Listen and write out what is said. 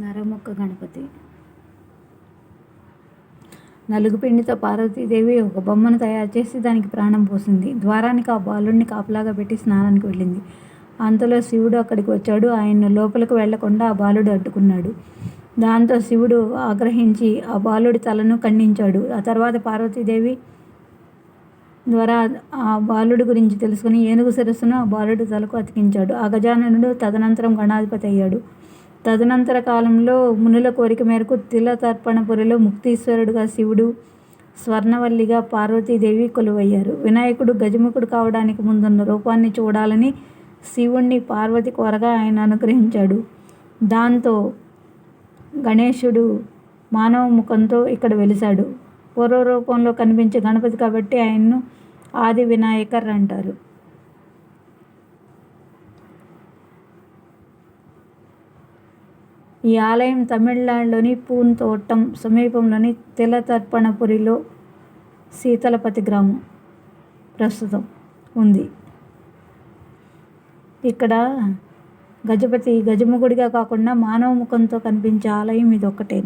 నరముక్క గణపతి. నలుగుపిండితో పార్వతీదేవి ఒక బొమ్మను తయారు చేసి దానికి ప్రాణం పోసింది. ద్వారానికి ఆ బాలుడిని కాపలాగా పెట్టి స్నానానికి వెళ్ళింది. అంతలో శివుడు అక్కడికి వచ్చాడు. ఆయన లోపలికి వెళ్ళకుండా ఆ బాలుడు అడ్డుకున్నాడు. దాంతో శివుడు ఆగ్రహించి ఆ బాలుడి తలను ఖండించాడు. ఆ తర్వాత పార్వతీదేవి ద్వారా ఆ బాలుడి గురించి తెలుసుకుని ఏనుగు శిరస్సును ఆ బాలుడి తలకు అతికించాడు. ఆ గజాననుడు తదనంతరం గణాధిపతి అయ్యాడు. తదనంతర కాలంలో మునుల కోరిక మేరకు తిలతర్పణపురిలో ముక్తీశ్వరుడుగా శివుడు స్వర్ణవల్లిగా పార్వతీదేవి కొలువయ్యారు. వినాయకుడు గజముఖుడు కావడానికి ముందున్న రూపాన్ని చూడాలని శివుణ్ణి పార్వతి కోరగా ఆయన అనుగ్రహించాడు. దాంతో గణేశుడు మానవ ముఖంతో ఇక్కడ వెలిశాడు. పూర్వ రూపంలో కనిపించే గణపతి కాబట్టి ఆయన్ను ఆది వినాయకర్ అంటారు. ఈ ఆలయం తమిళనాడులోని పూంతోటం సమీపంలోని తిలతర్పణపురిలో శీతలపతి గ్రామం ప్రస్తుతం ఉంది. ఇక్కడ గజపతి గజముఖుడిగా కాకుండా మానవ ముఖంతో కనిపించే ఆలయం ఇది ఒక్కటే